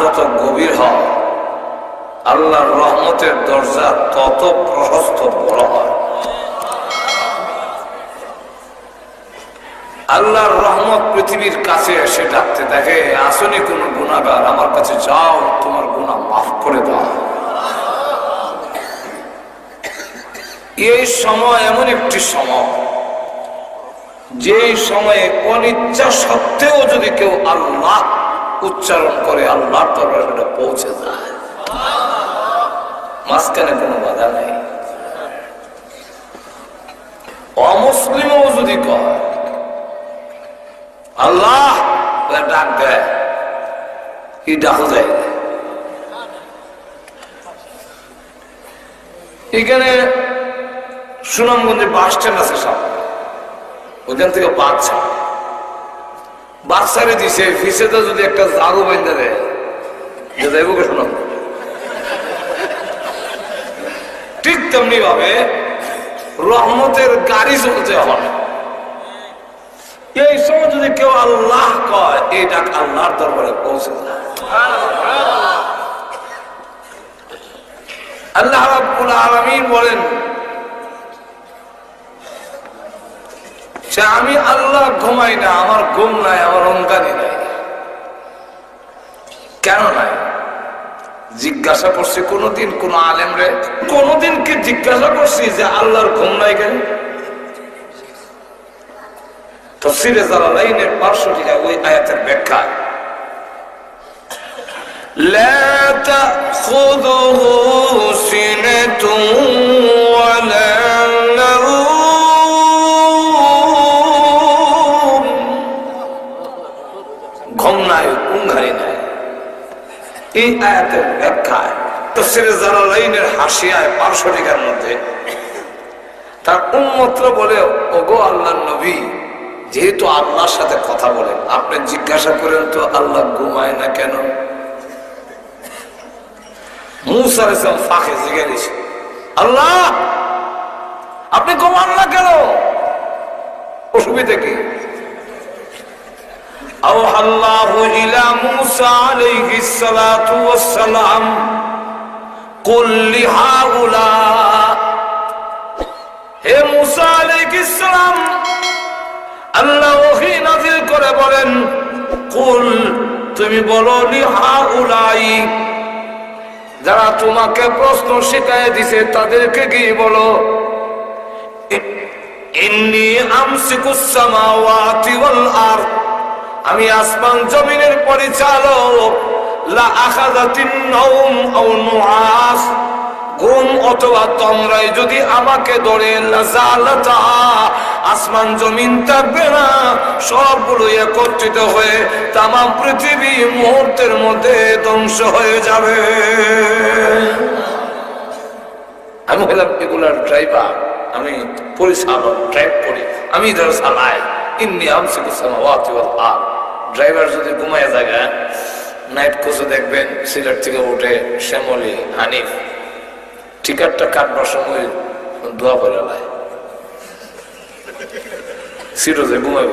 যত গভীর হয়, আল্লাহর রহমতের দরজা তত প্রশস্ত বড় হয়। আল্লাহর রহমত পৃথিবীর কাছে এসে ডাকতে দেখে আসনি কোন গুণাগার আমার কাছে যাও, তোমার গুণা মাফ করে দাও। এই সময় এমন একটি সময় যে সময়ে অনিচ্ছা সত্ত্বেও যদি কেউ আল্লাহ উচ্চারণ করে আল্লাহর দরবারে সেটা পৌঁছে যায়। মাঝখানে কোনো বাধা নেই। অমুসলিমও যদি কয়, আল্লাহ ডাক দেয়, কি ডাকো যায় এখানে সুনামগঞ্জে বাস স্ট্যান্ড আছে সামনে। ওইখান থেকে বাচ্চা বাচ্চারে দিছে ফিসেতে যদি একটা জারু বাইন্দা দেয় যাইব কে সুনাম ঠিক তেমনি ভাবে রহমতের গাড়ি চলতে হয় এই সময় যদি কেউ আল্লাহ কয়, এই ডাক আল্লাহর দরবারে পৌঁছে আল্লাহ রাব্বুল বলেন সে আমি আল্লাহ ঘুমাই না আমার ঘুম নাই আমার অঙ্কানি নাই কেন নাই জিজ্ঞাসা করছি কোনদিন কোন আলেম রে কোনদিন কি জিজ্ঞাসা করছি যে আল্লাহর ঘুম নাই কেন তফসিরে জালালাইনের পার্শ্বটিকা ওই আয়াতের ব্যাখ্যা لا تأخذه سنة এই আয়াতের ব্যাখ্যায়, তফসিরে জালালাইনের হাসিয়ায় পার্শ্বটিকার মধ্যে। তার উন্মত্র বলে, ওগো আল্লাহ নবী, যেহেতু আল্লাহর সাথে কথা বলেন, আপনি জিজ্ঞাসা করেন তো আল্লাহ ঘুমায় না কেন? মুসার ইসলাম ফাঁকে দিছে আল্লাহ, আপনি ঘুমান না কেন? অসুবিধা কি? أوحى الله إلى موسى عليه الصلاة والسلام قل لهؤلاء হে মুসা আলাইহিস সালাম আল্লাহ ওহী নাযিল করে বলেন কুল তুমি বলো লিহাউলাই যারা তোমাকে প্রশ্ন শিখায় দিছে তাদেরকে গিয়ে বলো ইন্নি আমসিকুস সামাওয়াতি ওয়াল আরদ আমি আসমান জমিনের পরিচালক। অথবা যদি আমাকে ধরে আসমান জমিন থাকবে না, সবগুলো একত্রিত হয়ে তাম পৃথিবী মুহূর্তের মধ্যে ধ্বংস হয়ে যাবে। আমি হলাম এগুলার ড্রাইভার আমি পরিচালক ড্রাইভ করি, আমি ধর চালাই সামাওয়াতি ওয়াল আরদ। ড্রাইভার যদি ঘুমায় জায়গা নাইট কোচে দেখবেন, সিলেট থেকে উঠে শ্যামলি, হানিফ টিকারটা কাটবার সময় দোয়া করে লাই সিরোজে ঘুমাইব।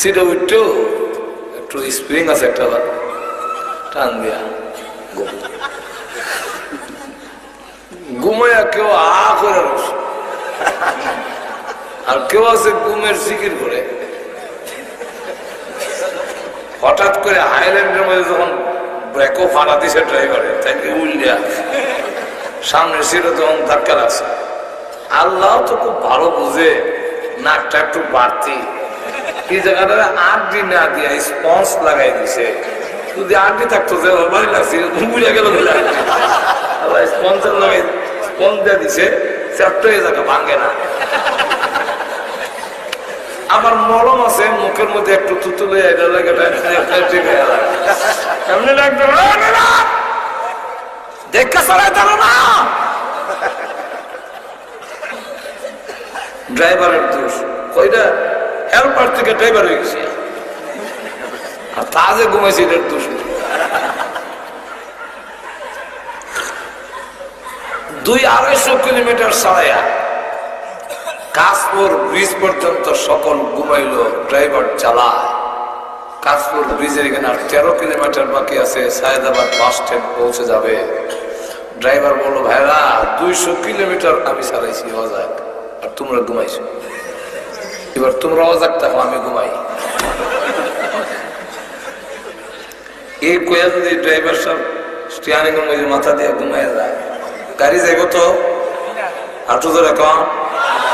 সিটে উঠতেও একটু স্প্রিং আছে একটা টান দিয়া ঘুম। ঘুমাইয়া কেউ আ করে রয়েছে। আর কেউ আছে ঘুমের জিকির করে হঠাৎ করে হাইল্যান্ডের মধ্যে যখন ব্রেকও ফাড়া দিছে ড্রাইভারে তাকে উল্লিয়া সামনে ছিল তখন ধাক্কা লাগছে। আল্লাহ তো খুব ভালো বুঝে, নাকটা একটু বাড়তি। এই জায়গাটা আটটি না দিয়ে স্পঞ্জ লাগাই দিছে। যদি আটটি থাকতো, যে বাড়ি লাগছে বুঝে গেল স্পঞ্জের লাগাই স্পঞ্জ দিয়ে দিছে, চারটো জায়গা ভাঙে না। আমার মলম আছে মুখের মধ্যে একটু তুতুলে এটা লাগে এমনি লাগতো দেখা চলাই তারা না! ড্রাইভারের দোষ। কইটা হেল্পার থেকে ড্রাইভার হয়ে গেছে। আর তা যে ঘুমাইছে এটার দোষ দুই আড়াইশো কিলোমিটার সারাইয়া কাশপুর ব্রিজ পর্যন্ত সকল ঘুমাইল, ড্রাইভার চালায়। কাশপুর ব্রিজের এখানে আর তেরো কিলোমিটার বাকি আছে, সায়দাবাদ বাস স্ট্যান্ড পৌঁছে যাবে। ড্রাইভার বলল, ভাইরা, দুইশো কিলোমিটার আমি চালাইছি অজাক আর তোমরা ঘুমাইছো। এবার তোমরা অজাক থাকো আমি ঘুমাই। এই কয়া যদি ড্রাইভার সব স্টিয়ারিং মাথা দিয়ে ঘুমাই যায়, গাড়ি যাইব তো? হাঁটু ধরে কম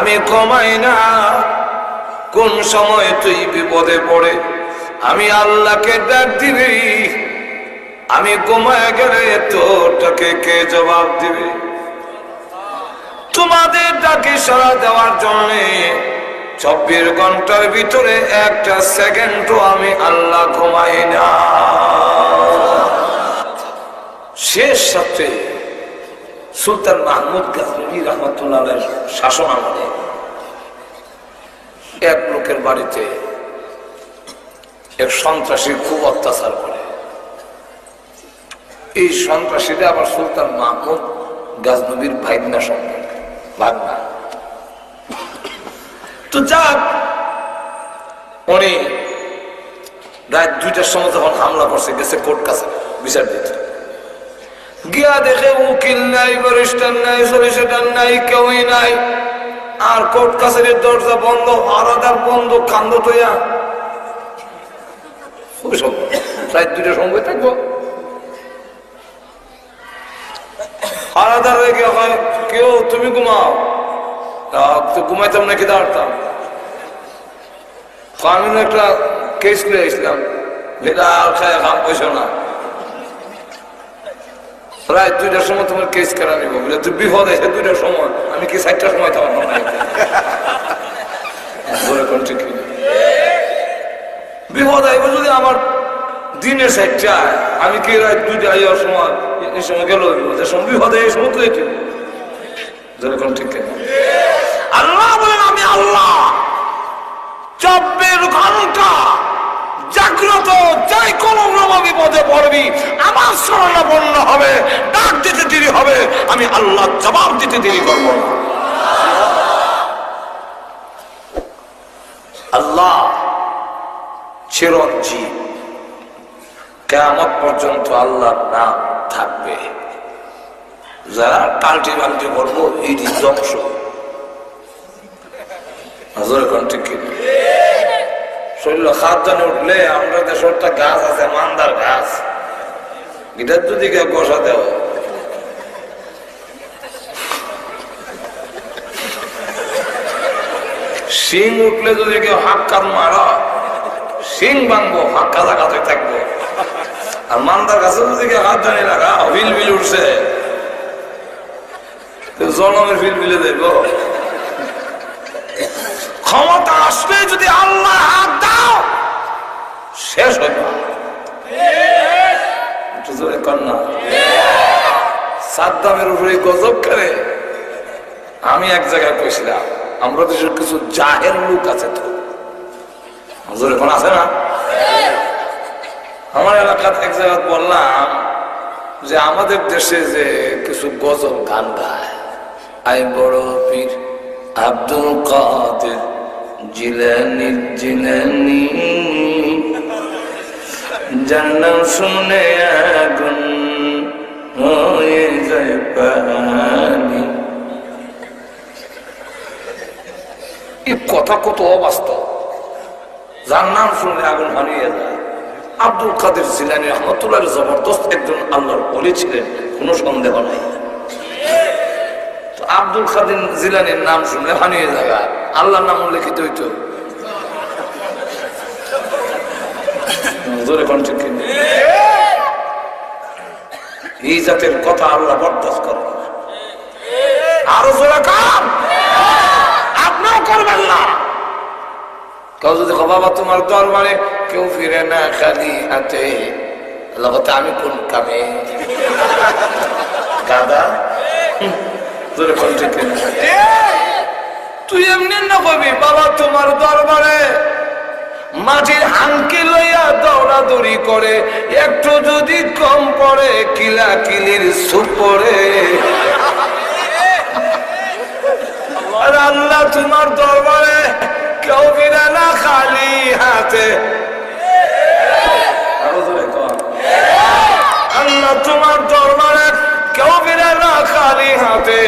আমি কমাই না। কোন সময় তুই বিপদে পড়ে? আমি আল্লাহকে ডাক দিবি। আমি কমায় গেলে তোরটাকে কে জবাব দিবে? তোমাদের ডাকে সারা দেওয়ার জন্য চব্বিশ ঘণ্টার ভিতরে একটা সেকেন্ডও আমি আল্লাহ ঘুমাই না। শেষ সাথে সুলতান মাহমুদ গাজী রহমতুল্লাহ শাসন আমলে এক লোকের বাড়িতে এক সন্ত্রাসী খুব অত্যাচার করে। এই সন্ত্রাসীরা আবার সুলতান মাহমুদ গাজনবীর ভাইনা সম্পর্কে, ভাগনা। তো যাক, উনি রাত দুইটার সময় যখন হামলা করছে, গেছে কোর্ট কাছে বিচার দিতে। গিয়া দেখে উকিল নাই, ব্যারিস্টার নাই সলিসিটার নাই, কেউই নাই। আর কোর্ট কাছারির দরজা বন্ধ আলাদার বন্ধ, কান্দ তৈয়া। হয়ে কেউ, তুমি ঘুমাও? ঘুমাইতাম নাকি, দাঁড়তাম। একটা কেস করে এসলাম বিড়াল খায় খাম পয়সা না। প্রায় দুইটার সময় তোমার কেস করা নিব বলে তুই বিপদ এসে দুইটার সময়। আমি কি চারটার সময় তোমার বলে কোন ঠিক কিনা? বিপদ আইব যদি আমার দিনের চারটায় আমি কি রাত দুইটা আইয়ার সময়, এই সময় গেল? যে সময় বিপদ এই সময় তো এটি যেরকম ঠিক কিনা? আল্লাহ বলেন, আমি আল্লাহ। চব্বিশ ঘণ্টা জাগ্রত যাই কোন বিপদে পড়বি, আমার স্মরণাপন্ন হবে ডাক দিতে দেরি হবে আমি আল্লাহ জবাব দিতে দেরি করব না। আল্লাহ চিরঞ্জীব। কেমন পর্যন্ত আল্লাহর নাম থাকবে। যারা টাল্টি বাল্টি করব এটি ধ্বংস। হাজার ঘণ্টা কিনা শরীর খাদ্যানে উঠলে আমরা দেশে একটা গাছ আছে, মান্দার গাছ। এটার যদি কেউ কষা শিং উঠলে যদি কেউ হাক্কার মারা শিং ভাঙবো, হাক্কা লাগাতে থাকব। আর মান্দার কাছে যদি কেউ হাত জানি লাগা বিল বিল উঠছে। জনমের বিল বিলে দেব ক্ষমতা আসলে যদি আল্লাহ হাত দাও, শেষ হইব একটু জোরে কন্যা সাদ্দামের উপরে গজব করে, আমি এক জায়গায় কইছিলাম আমরা দেশের কিছু জাহের লোক আছে তো। হুজুর এখন আছে না? আমার এলাকাতে এক জায়গায় বললাম যে আমাদের দেশে যে কিছু গজল গান গায়, আই বড় পীর আব্দুল কাদের জিলানি জিলানি। জান্নাম শুনে আগুন হয়ে যায় পানি। এই কথা কত অবাস্তব। যার নাম শুনলে আগুন হারিয়ে যায়। আব্দুল কাদের জিলানি রহমতুল্লাহ জবরদস্ত একজন আল্লাহর বলি ছিলেন, কোনো সন্দেহ নাই। আব্দুল কাদের জিলানির নাম শুনলে হানিয়ে যাবে। আল্লাহর নাম উল্লেখিত হইতো। এই জাতের কথা আল্লাহ বরদাস্ত করে আরও জোরে কাম করবেন না। কেউ যদি বাবা তোমার দরবারে কেউ ফিরে না খালি হাতে। লগতে আমি কোন কামে? তুই এমনি না কবি? বাবা তোমার দরবারে মাটির হাঙ্কি লইয়া দৌড়াদৌড়ি করে একটু যদি কম পড়ে কিলা কিলির সুপরে আল্লাহ তোমার দরবারে কেউ বিনা না খালি হাতে। আল্লাহ তোমার দরবারে কেউ বিনা না খালি হাতে।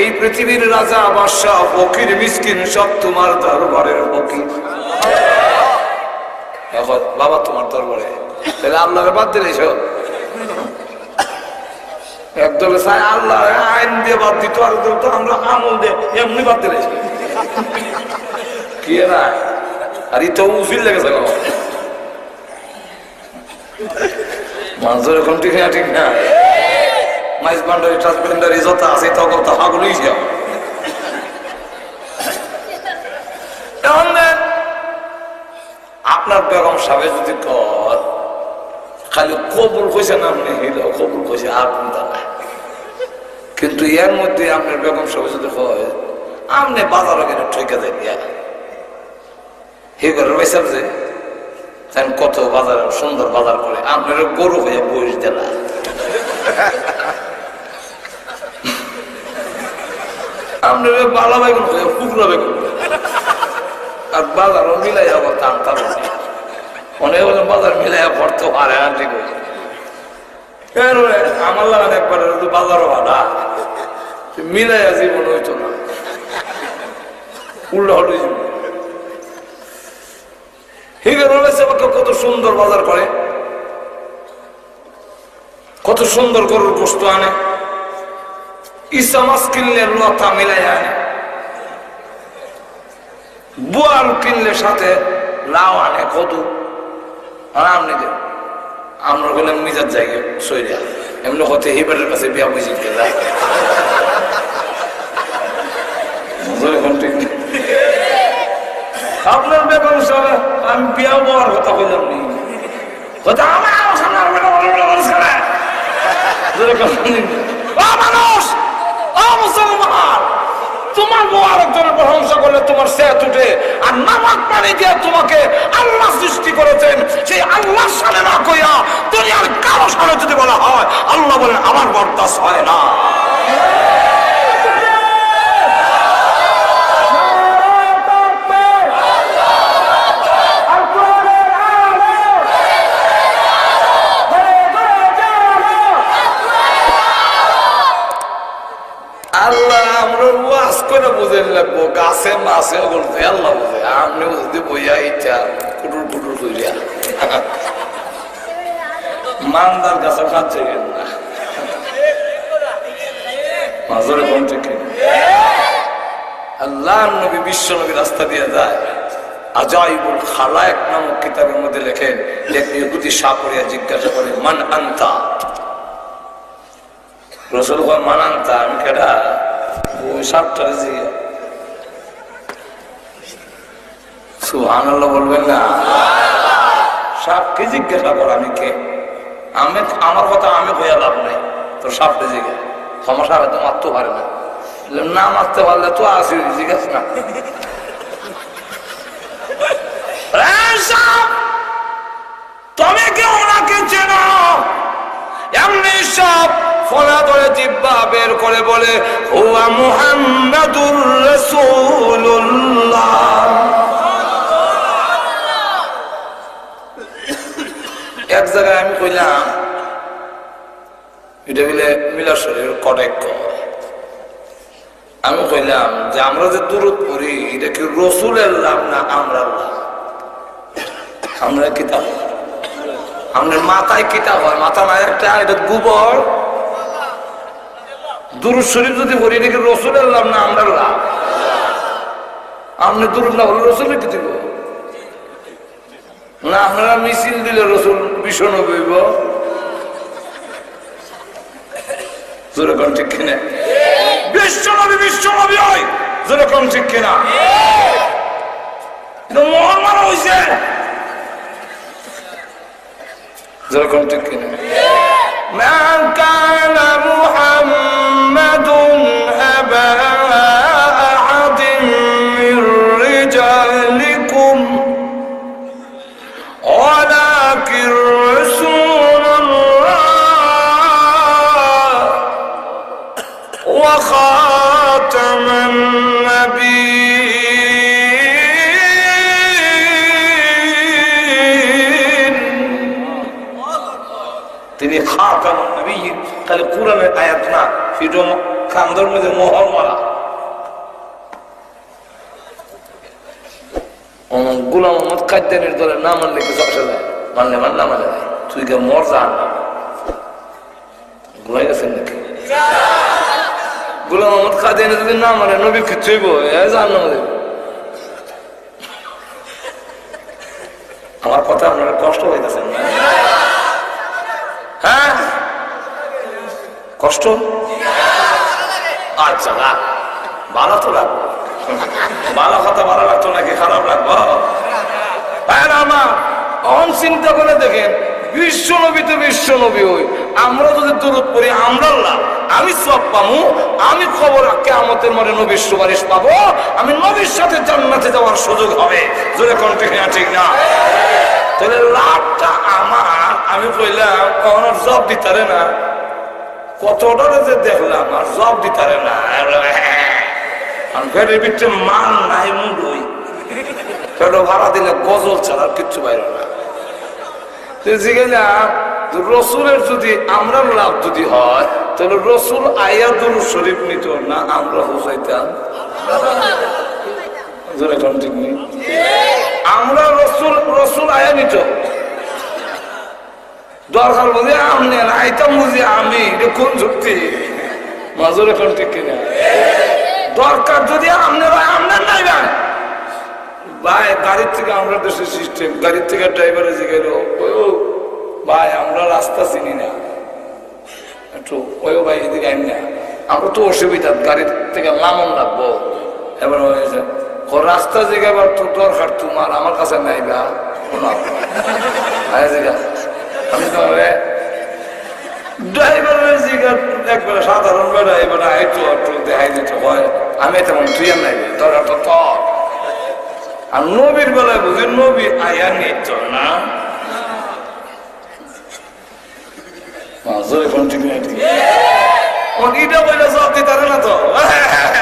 এই পৃথিবীর রাজা, বাদশাহ, ফকির, মিসকিন সব তোমার দরবারের ফকির। বাবা তোমার দরবারে। তাহলে আল্লাহর বাদ দিলে একদলে চাই আল্লাহ আইন দিয়ে বাদ দিত, আর তো আমরা আমল দিয়ে এমনি বাদ দিলে কি না আর ই তো উফিল লেগেছে গো মানুষের এখন ঠিক না ঠিক না। মাইস বান্ডারি যত আছে তো হাগুলোই যাও আপনার বেগম সাহেব যদি কর খালি কবুল কইছে না আপনি? হিল কবুল কইছে আর কোনটা কিন্তু এর মধ্যে আপনার বেগম সাহেব যদি হয়, আপনি বাজারে গেলে ঠকে দেন হে করে রয়েছেন যে তাই কত বাজার, সুন্দর বাজার করে, আপনার গরু হয়ে বইস দেলা আপনার বালা বেগুন হয়ে ফুকরা বেগুন। আর বাজারও মিলাই আবার টান টান অনেক বাজার মিলাই পড়তে পারে আমার লাগান বাজারও ভাড়া হইতো না। উল্টা কত সুন্দর বাজার করে। কত সুন্দর গরুর গোস্ত আনে। ইসা মাছ কিনলে লতা মিলাই আনে। বুয়াল কিনলে সাথে লাউ আনে, কদু। আর আমনি দেন আমরা গেলাম মিজার জায়গায় সইরা। এমনি হতে হিবারের কাছে বিয়া বুঝি গেলা এখন ঠিক নেই। আপনার বেগম সাহেব, আমি বিয়া হওয়ার কথা বললাম নি। কথা আমার সামনে মানুষ! ও মুসলমান! তোমার মোবারক জনের প্রশংসা করলে তোমার সেত উঠে। আর নামাজ পানি দিয়ে তোমাকে আল্লাহ সৃষ্টি করেছেন, সেই আল্লাহ সালে না কইয়া দুনিয়ার কারও সালে যদি বলা হয়, আল্লাহ বলেন, আমার বরদাস হয় না। আমরা করে বুঝেন লাগবো, গাছে মাছে বলতে আল্লাহ বুঝে। আপনি বুঝতে বইয়া ইচ্ছা, কুটুর কুটুর কইরা। মানদার গাছে খাচ্ছে কেন? না মাজরে কোন ঠিক আল্লাহ নবী বিশ্ব নবী রাস্তা দিয়ে যায়। আজাইবুল খালায়েক নামক কিতাবের মধ্যে লেখেন এক ইহুদি সাপরিয়া জিজ্ঞাসা করে, মান আন্তা? রসুল মান আন্তা? আমি কেডা? ওই সাপটা জিজ্ঞা সুবহানাল্লাহ বলবেন না? সাপকে জিজ্ঞাসা কর আমি কে? আমি আমার কথা আমি হইয়া লাভ নাই। তো সাপকে জিজ্ঞাসা সমস্যা হয়তো মারতে পারে না। না, মারতে পারলে তো আসি, জিজ্ঞাসা না এই সাপ, তুমি কি ওনাকে চেনো এমনি ফোনা ধরে জিব্বা বের করে বলে, হুয়া মুহাম্মাদুর রাসূলুল্লাহ। এক জায়গায় আমি কইলাম, এটা বলে মিলা শরীর কটেক আমি কইলাম যে, আমরা যে দূরত পড়ি, এটা কি রসুলের লাভ না আমরা আমরা কিতাব আমাদের মাথায় কিতাব হয়, মাথা না একটা, এটা গোবর। দুরুদ শরীফ যদি পড়ি এটা কি রসুলের লাভ না আমরা লাভ আপনি দুরুদ না বলে রসুলের কি দিব না আপনারা মিছিল দিলে রসুল ভীষণ হইব যেরকম ঠিক কিনা বিশ্ব নবী বিশ্ব নবী হয় যেরকম ঠিক কিনা এটা মহল মারা হয়েছে যেরকম ঠিক কিনা ما كان محمد কোরআনের আয়াত না সেটা কান্দর মধ্যে মোহর মারা। গুলাম দলের নাম মানলে যায় মানলে মান, না তুই কে মর যা গেছেন নাকি? গুলাম যদি না মানে নবী বই জান না আমার কথা আপনারা কষ্ট হইতেছেন না হ্যাঁ কষ্ট? আচ্ছা না। ভালো তো লাগবে ভালো কথা ভালো লাগতো নাকি? খারাপ লাগবো হ্যাঁ আমার অন চিন্তা করে দেখেন বিশ্ব নবী তো বিশ্ব নবী হই। আমরা যদি দূরত পড়ি, আমরা লাভ আমি সব পামু, আমি খবর কেমতের মনে নবীর সুপারিশ পাবো। আমি নবীর সাথে জান্নাতে যাওয়ার সুযোগ হবে। জোরে ঠিক না ঠিক না? তাহলে লাভটা আমার, আমি কইলাম কখনো জব দিতারে না। কতটা যে দেখলাম, আর জব দিতারে না, আর ঘরের ভিতরে নাই মুডুই। পেটো ভাড়া দিলে গজল ছাড়া কিচ্ছু বাইরে না। রসুলের যদি আমরা লাভ যদি হয়, তাহলে রসুল আয়াদুল শরীফ নিত না আমরা হুসাইতাম? আমরা রসুল রসুল আয়া নিত। দরকার বুঝে আমনে আইতাম বুঝি আমি কোন যুক্তি? মাজুর এখন ঠিক কিনা? দরকার যদি আপনারা আপনার নাই, ভাই। ভাই, গাড়ির থেকে আমরা দেশের সিস্টেম গাড়ির থেকে ড্রাইভারে জিগাইল ও, ভাই, আমরা রাস্তা চিনি না। একটু, ওই ভাই, এদিকে আইন না। আমরা তো অসুবিধা, গাড়ির থেকে লামন লাগবো। এবার হয়েছে রাস্তা জিগাবার তো দরকার তোমার, আমার কাছে নাই বা আমি তো ড্রাইভারের জিগা একবারে সাধারণ বেড়া এবারে আইতো একটু দেখাই দিতে হয় আমি তেমন তুই নাই দরকার তো তোর। আর নবীর বেলায় বুঝি নবী আয়া নিত না। ঠিক নাই ঠিক বলে সব দিতারে না তো।